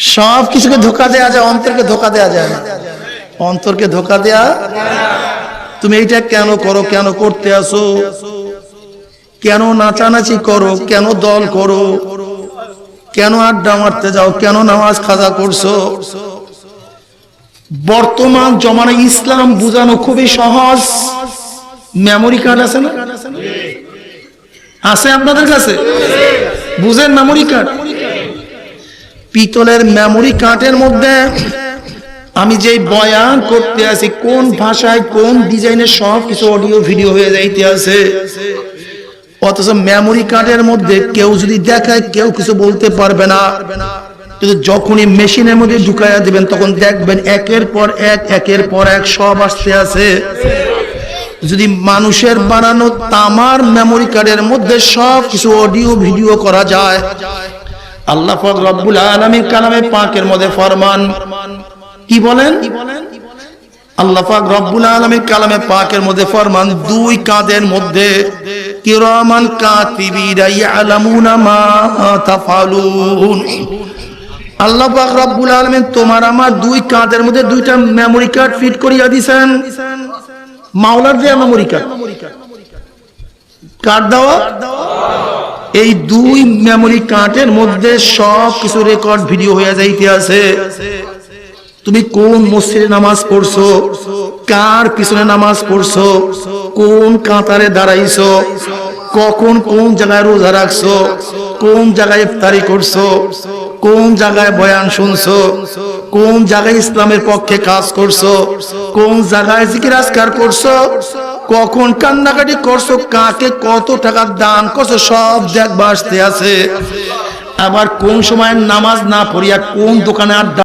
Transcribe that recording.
সব কিছুকে ধোকা দেয়া যায় অন্তরকে ধোকা দেয়া যায়। না অন্তরকে ধোকা দেয়া? তুমি এইটা কেন করো কেন করতে আসো? কেন নাচানাচি করো কেন দল করো? কেন আড্ডা মারতে যাও কেন নামাজ খাজা করছ? বর্তমান জমানায় ইসলাম বুঝানো খুবই সহজ। মেমোরি কার্ড আছে না? আছে আপনাদের কাছে? বুঝেন মেমোরি কার্ড পিতলের মেমোরি কার্ডের মধ্যে আমি যেই বয়ান করতে আছি, কোন ভাষায়, কোন ডিজাইনের সব কিছু অডিও ভিডিও হয়ে যাইতে আছে। অথচ মেমোরি কার্ডের মধ্যে কেউ যদি দেখায়, কেউ কিছু বলতে পারবে না। কিন্তু যখনই মেশিনের মধ্যে ঢুকাইয়া দিবেন, তখন দেখবেন একের পর এক, একের পর এক সব আসতে আছে। যদি মানুষের বানানো তামার মেমোরি কার্ডের মধ্যে সব কিছু অডিও ভিডিও করা যায় আল্লাহ রব্বুল আলামিন কালামে পাকের মধ্যে ফরমান। কি বলেন? আল্লাহ পাক রব্বুল আলামিন কালামে পাকের মধ্যে ফরমান, দুই কাঁধের মধ্যে মা তাফালুন। আল্লাহ পাক রব্বুল তোমার আমার দুই কাঁধের মধ্যে দুইটা মেমোরি কার্ড ফিট করিয়া দিছেন। মাওলার দেয়া মেমোরি কার্ড কার্ড দেওয়া? এই দুই মেমোরি কার্ডের মধ্যে সব কিছু রেকর্ড ভিডিও হয়ে যাইতে আছে। তুমি কোন মসজিদে নামাজ পড়ছো? কার পিছনে নামাজ পড়ছো? কোন কাতারে দাঁড়াইছো? কখন কোন জায়গায় রোজা রাখছো? কোন জায়গায় ইফতারি করছ? কোন জায়গায় বয়ান শুনছো? কোন জায়গায় ইসলামের পক্ষে কাজ করছ? কোন জায়গায় জিকির আজকার করছ? কখন কান্নাকাটি করছ? কাকে কত টাকা দান করছ? সব দেখবা আসতে আছে। আবার কোন সময় নামাজ না পড়িয়া কোন দোকানে আড্ডা